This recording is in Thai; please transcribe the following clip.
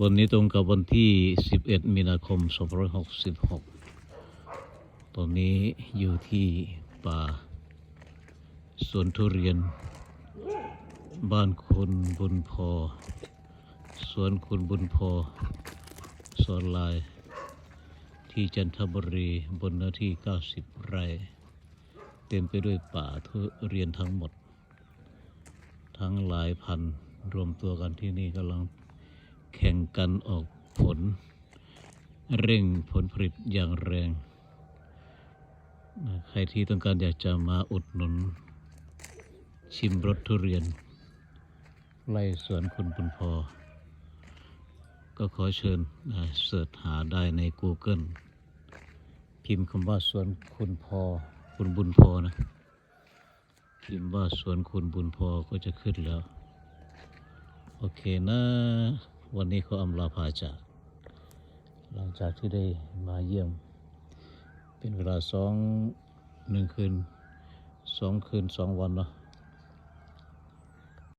วันนี้ตรงกับวันที่ 11 มีนาคม 2566 ตอนนี้อยู่ที่ป่าสวนทุเรียน บ้านคุณบุญพอ สวนคุณบุญพอสวนลาย ที่จันทบุรีบนเนื้อที่ 90 ไร่ เต็มไปด้วยป่าทุเรียนทั้งหมด ทั้งหลายพันรวมตัวกันที่นี่กำลัง แข่งกันออกผล เร่งผลผลิตอย่างแรง ใครที่ต้องการอยากจะมาอุดหนุน ชิมรสทุเรียน ไล่สวนคุณบุญพอ ก็ขอเชิญเสิร์ชหาได้ใน Google พิมพ์คำว่าสวนคุณพอคุณบุญพอนะพิมพ์ว่าสวนคุณบุญพอก็จะขึ้นแล้ว โอเคนะ วันนี้เขาอำลาพาจากหลังจากที่ได้มาเยี่ยม เป็นเวลาสองหนึ่งคืนสองคืนสองวันเนาะ